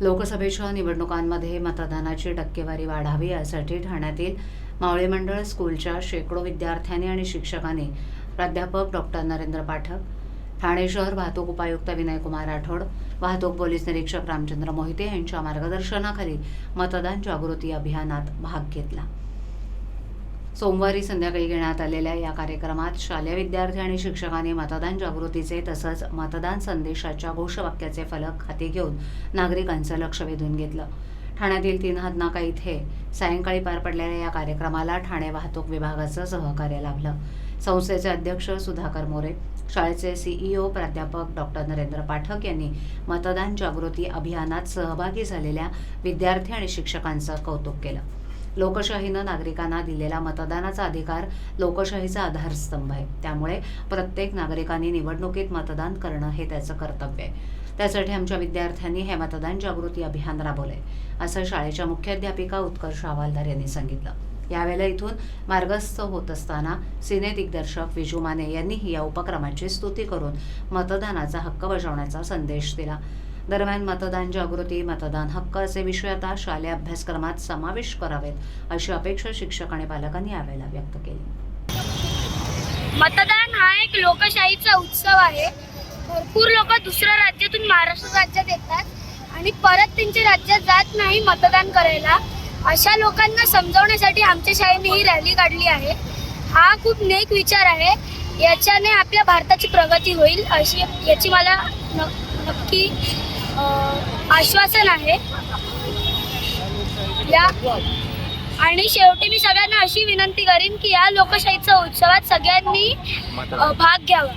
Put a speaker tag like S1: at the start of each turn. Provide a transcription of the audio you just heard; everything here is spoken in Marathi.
S1: लोकसभेच्या निवडणुकांमध्ये मतदानाची टक्केवारी वाढावी यासाठी ठाण्यातील मावळे मंडळ स्कूलच्या शेकडो विद्यार्थ्यांनी आणि शिक्षकांनी प्राध्यापक डॉक्टर नरेंद्र पाठक ठाणे शहर वाहतूक उपायुक्त विनयकुमार राठोड वाहतूक पोलीस निरीक्षक रामचंद्र मोहिते यांच्या मार्गदर्शनाखाली मतदान जागृती अभियानात भाग घेतला. सोमवारी संध्याकाळी घेण्यात आलेल्या या कार्यक्रमात शालेय विद्यार्थी आणि शिक्षकांनी मतदान जागृतीचे तसंच मतदान संदेशाच्या घोषवाक्याचे फलक हाती घेऊन नागरिकांचं लक्ष वेधून घेतलं. ठाण्यातील तीन हातनाका इथे सायंकाळी पार पडलेल्या या कार्यक्रमाला ठाणे वाहतूक विभागाचं सहकार्य लाभलं. संस्थेचे अध्यक्ष सुधाकर मोरे शाळेचे सीईओ प्राध्यापक डॉक्टर नरेंद्र पाठक यांनी मतदान जागृती अभियानात सहभागी झालेल्या विद्यार्थी आणि शिक्षकांचं कौतुक केलं. लोकशाहीनं नागरिकांना दिलेला मतदानाचा अधिकार लोकशाहीचा आधारस्तंभ आहे. त्यामुळे प्रत्येक नागरिकांनी निवडणुकीत मतदान करणं हे त्याचं कर्तव्य आहे. त्यासाठी आमच्या विद्यार्थ्यांनी हे मतदान जागृती अभियान राबवलंय असं शाळेच्या मुख्याध्यापिका उत्कर्ष हवालदार यांनी सांगितलं. यावेळेला इथून मार्गस्थ होत असताना सिने दिग्दर्शक विजू माने यांनीही या उपक्रमाची स्तुती करून मतदानाचा हक्क बजावण्याचा संदेश दिला. दरम्यान मतदान जागृती मतदान हक्क असे विषय आता शालेय अभ्यासक्रमात समावेश करावेत अशी अपेक्षा शिक्षक आणि पालकांनी यावेळेला व्यक्त केली.
S2: मतदान हा एक लोकशाहीचा उत्सव आहे. भरपूर लोक दुसऱ्या राज्यातून महाराष्ट्र राज्यात येतात आणि परत त्यांच्या राज्यात जात नाही मतदान करायला. अशा लोकांना समजवण्यासाठी आमच्या शाळेने ही रॅली काढली आहे. हा खूप नेक विचार आहे. याच्याने आपल्या भारताची प्रगती होईल अशी याची मला नक्की आश्वासन आहे. या. आणि शेवटी मी सगळ्यांना अशी विनंती करीन की या लोकशाहीच्या उत्सवात सगळ्यांनी भाग घ्यावा.